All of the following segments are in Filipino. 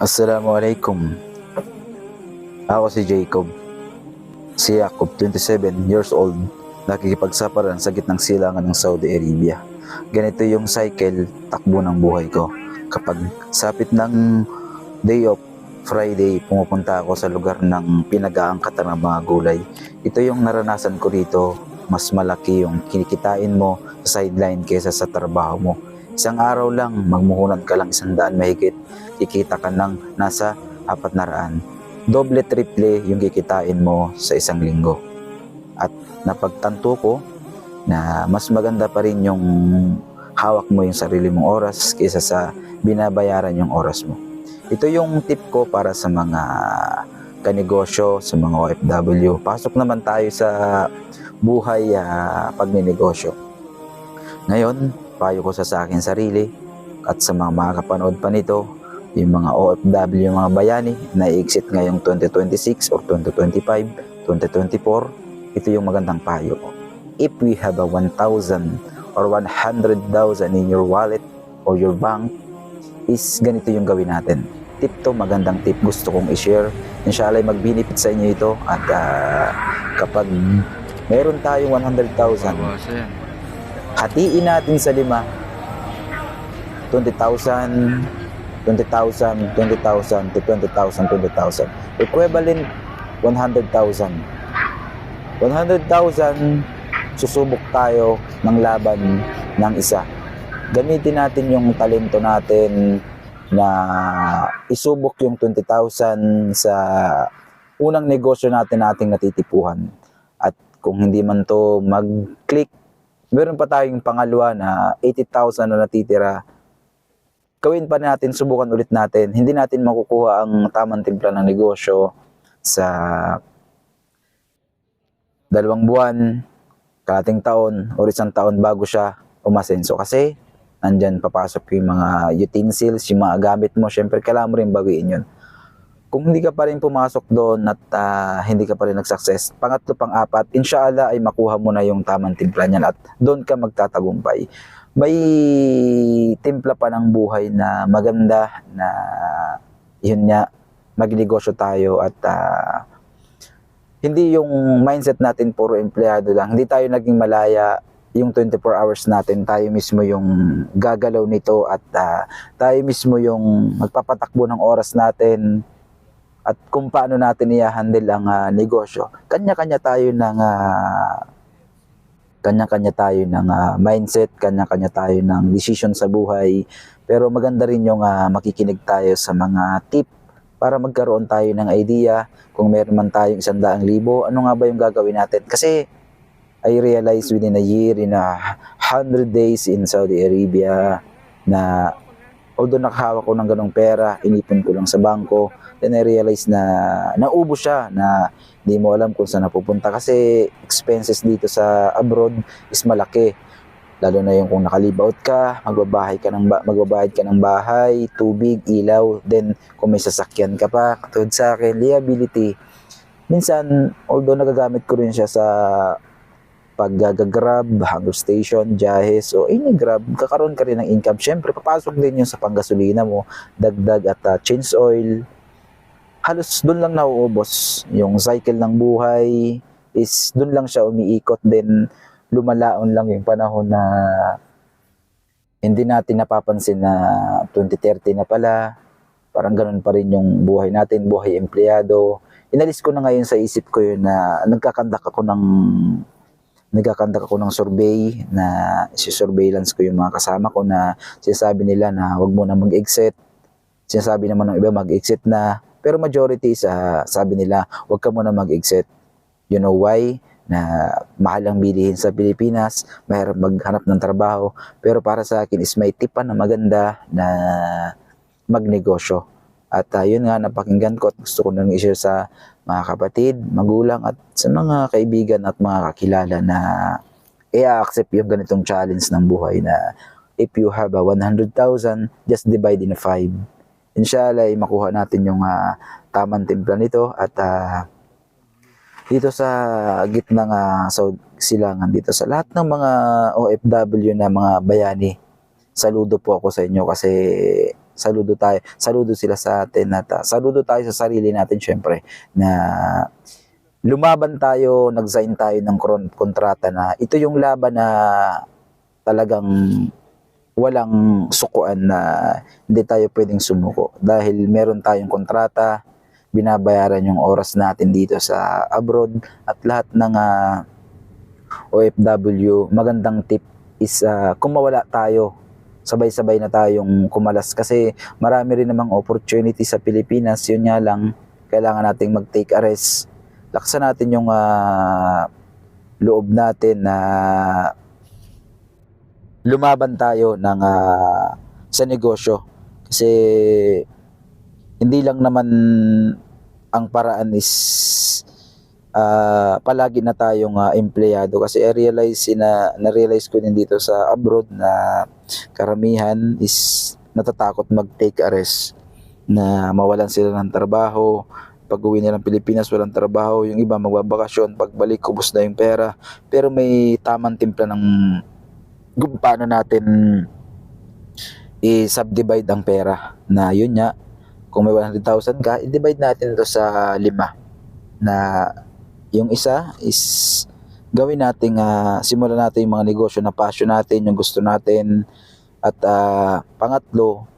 Assalamualaikum. Ako si Jacob. Si Jacob, 27 years old, nakikipagsaparan sa gitnang silangan ng Saudi Arabia. Ganito yung cycle, takbo ng buhay ko. Kapag sapit ng day off, Friday, pumupunta ako sa lugar ng pinag-aangkatan ng mga gulay. Ito yung naranasan ko rito, mas malaki yung kinikitain mo sa sideline kaysa sa trabaho mo. Isang araw lang, magmuhunan ka lang isang daan mahigit, kikita ka ng nasa apat na raan. Doble triple yung kikitain mo sa isang linggo. At napagtanto ko na mas maganda pa rin yung hawak mo yung sarili mong oras kaysa sa binabayaran yung oras mo. Ito yung tip ko para sa mga kanegosyo, sa mga OFW. Pasok naman tayo sa buhay uh, pagninegosyo. Ngayon, payo ko sa sa akin sarili at sa mga makakapanood pa nito, yung mga OFW, yung mga bayani na i-exit ngayong 2026 or 2025, 2024, ito yung magandang payo. If we have a 1,000 or 100,000 in your wallet or your bank, is ganito yung gawin natin. Tip to, magandang tip gusto kong i-share. Inshallah, mag-benefit sa inyo ito at ah, kapag meron tayong 100,000, hatiin natin sa lima, 20,000, 20,000, 20,000 to 20,000, 20,000. Equivalent 100,000. 100,000, susubok tayo ng laban ng isa. Gamitin natin yung talento natin na isubok yung 20,000 sa unang negosyo natin na ating natitipuhan. At kung hindi man to mag-click, meron pa tayong pangalawa na 80,000 na natitira. Gawin pa natin, subukan ulit natin. Hindi natin makukuha ang tamang timpla ng negosyo sa dalawang buwan, kalating taon, o isang taon bago siya umasenso. Kasi nandyan papasok yung mga utensils, yung mga gamit mo, syempre kailangan mo rin bawiin yun. Kung hindi ka pa rin pumasok doon at ah, hindi ka pa rin nag-success, pangatlo, pang-apat, inshallah ay makuha mo na yung tamang timpla niyan at doon ka magtatagumpay. May timpla pa ng buhay na maganda na yun nga, magnegosyo tayo at ah, hindi yung mindset natin puro empleyado lang. Hindi tayo naging malaya yung 24 hours natin, tayo mismo yung gagalaw nito at ah, tayo mismo yung magpapatakbo ng oras natin at kung paano natin i-handle ang ah, negosyo. Kanya-kanya tayo ng ah, kanya-kanya tayo ng ah, mindset, kanya-kanya tayo ng decision sa buhay. Pero maganda rin yung ah, makikinig tayo sa mga tip para magkaroon tayo ng idea kung meron man tayong isang daang libo, ano nga ba yung gagawin natin? Kasi I realized within a year, in a hundred days in Saudi Arabia, na although nakahawak ko ng ganong pera, inipon ko lang sa bangko, then I realized na naubos siya, na hindi mo alam kung saan napupunta kasi expenses dito sa abroad is malaki. Lalo na yung kung nakalive out ka, magbabahay ka ng ba- magbabayad ka ng bahay, tubig, ilaw, then kung may sasakyan ka pa, katulad sa akin, liability. Minsan, although nagagamit ko rin siya sa pag-grab, hunger station, jahes, o any grab, kakaroon ka rin ng income. Siyempre, papasok din yun sa panggasolina mo, dagdag at uh, change oil. Halos doon lang nauubos. Yung cycle ng buhay is doon lang siya umiikot. Then, lumalaon lang yung panahon na hindi natin napapansin na 2030 na pala. Parang ganun pa rin yung buhay natin, buhay empleyado. Inalis ko na ngayon sa isip ko yun na nagkakandak ako ng nagkakandak ako ng survey na si-surveillance ko yung mga kasama ko na sinasabi nila na wag mo na mag-exit. Sinasabi naman ng iba mag-exit na. Pero majority sa sabi nila wag ka muna mag-exit. You know why? Na mahal ang bilihin sa Pilipinas, mahirap maghanap ng trabaho. Pero para sa akin is may tipan na maganda na magnegosyo. At uh, yun nga, napakinggan ko at gusto ko nang i-share sa mga kapatid, magulang at sa mga kaibigan at mga kakilala na i-accept yung ganitong challenge ng buhay na if you have a 100,000, just divide in 5. Inshallah, ay makuha natin yung ah, tamang timpla nito at ah, dito sa gitna nga sa silangan dito sa lahat ng mga OFW na mga bayani saludo po ako sa inyo kasi saludo tayo, saludo sila sa atin at ah, saludo tayo sa sarili natin syempre na lumaban tayo, nag-sign tayo ng kontrata na ito yung laban na talagang walang sukuan na hindi tayo pwedeng sumuko. Dahil meron tayong kontrata, binabayaran yung oras natin dito sa abroad at lahat ng ah, OFW, magandang tip is ah, kung mawala tayo, sabay-sabay na tayong kumalas. Kasi marami rin namang opportunity sa Pilipinas, yun nga lang kailangan nating mag-take a rest. Laksan natin yung ah, loob natin na lumaban tayo ng ah, sa negosyo. Kasi hindi lang naman ang paraan is ah, palagi na tayong ah, empleyado. Kasi I realize na na-realize ko din dito sa abroad na karamihan is natatakot mag-take a rest na mawalan sila ng trabaho. Pag uwi nila ng Pilipinas walang trabaho. Yung iba magbabakasyon. Pagbalik kubos na yung pera. Pero may tamang timpla ng kung natin i-subdivide ang pera na yun nga kung may 100,000 ka i-divide natin ito sa lima. Na yung isa is gawin nating ah, simulan natin yung mga negosyo na passion natin yung gusto natin. At ah, pangatlo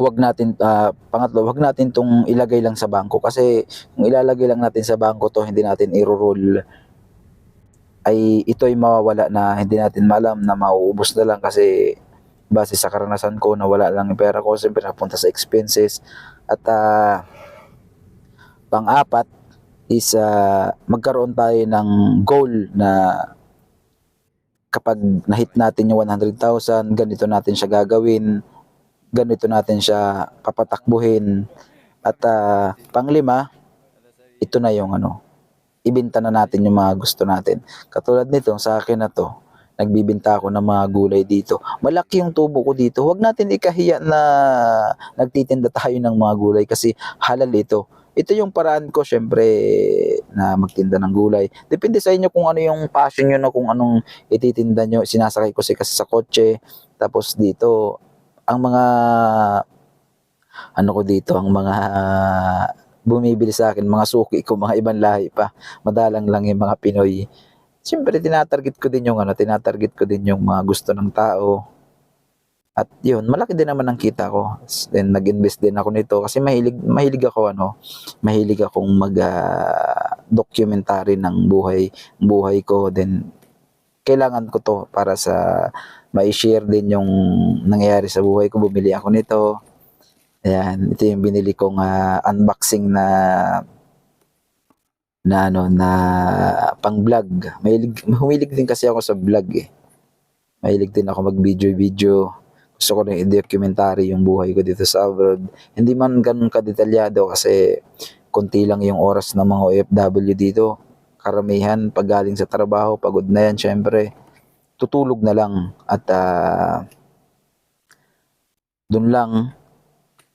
huwag natin ah, pangatlo huwag natin tong ilagay lang sa bangko. Kasi kung ilalagay lang natin sa bangko to hindi natin i-roll ay ito ay mawawala na. Hindi natin malam na mauubos na lang kasi base sa karanasan ko na wala lang yung pera ko. Siyempre napunta sa expenses. At ah, pang-apat is ah, magkaroon tayo ng goal na kapag na-hit natin yung 100,000 ganito natin siya gagawin ganito natin siya papatakbuhin. At ah, panglima ito na yung ano ibenta na natin yung mga gusto natin. Katulad nito sa akin na to nagbibinta ako ng mga gulay dito. Malaki yung tubo ko dito. Huwag natin ikahiya na nagtitinda tayo ng mga gulay kasi halal ito ito yung paraan ko syempre na magtinda ng gulay. Depende sa inyo kung ano yung passion nyo na kung anong ititinda nyo. Sinasakay ko si kasi sa kotse. Tapos dito ang mga ano ko dito ang mga bumibili sa akin mga suki ko mga ibang lahi pa. Madalang lang yung mga Pinoy. Siyempre, tinatarget ko din yung ano, tinatarget ko din yung mga gusto ng tao. At yun, malaki din naman ang kita ko. Then, nag-invest din ako nito kasi mahilig, mahilig ako ano, mahilig akong mag ah, documentary ng buhay, buhay ko. Then, kailangan ko to para sa ma-share din yung nangyayari sa buhay ko. Bumili ako nito. Ayan, ito yung binili kong ah, unboxing na na ano na pang vlog. Mahilig humilig din kasi ako sa vlog eh. Mahilig din ako mag-video-video. Gusto ko rin i-documentary yung buhay ko dito sa abroad. Hindi man ganun kadetalyado kasi konti lang yung oras ng mga OFW dito. Karamihan pag galing sa trabaho, pagod na yan syempre. Tutulog na lang at ah, doon lang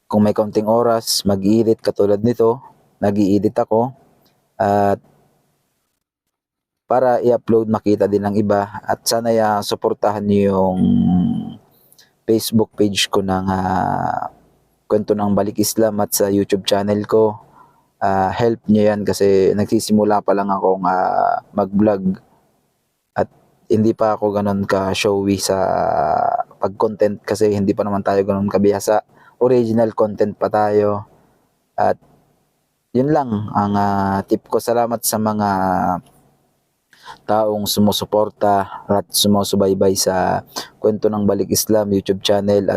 kung may kaunting oras, mag-edit katulad nito, nag-i-edit ako at para i-upload makita din ng iba at sana ya suportahan niyo yung Facebook page ko ng ah, kwento ng Balik Islam at sa YouTube channel ko. Ah, help niyo yan kasi nagsisimula pa lang akong ah, mag-vlog at hindi pa ako ganun ka showy sa pag-content kasi hindi pa naman tayo ganun kabihasa. Original content pa tayo. At yun lang ang ah, tip ko. Salamat sa mga taong sumusuporta at sumusubaybay sa Kwento ng Balik Islam YouTube channel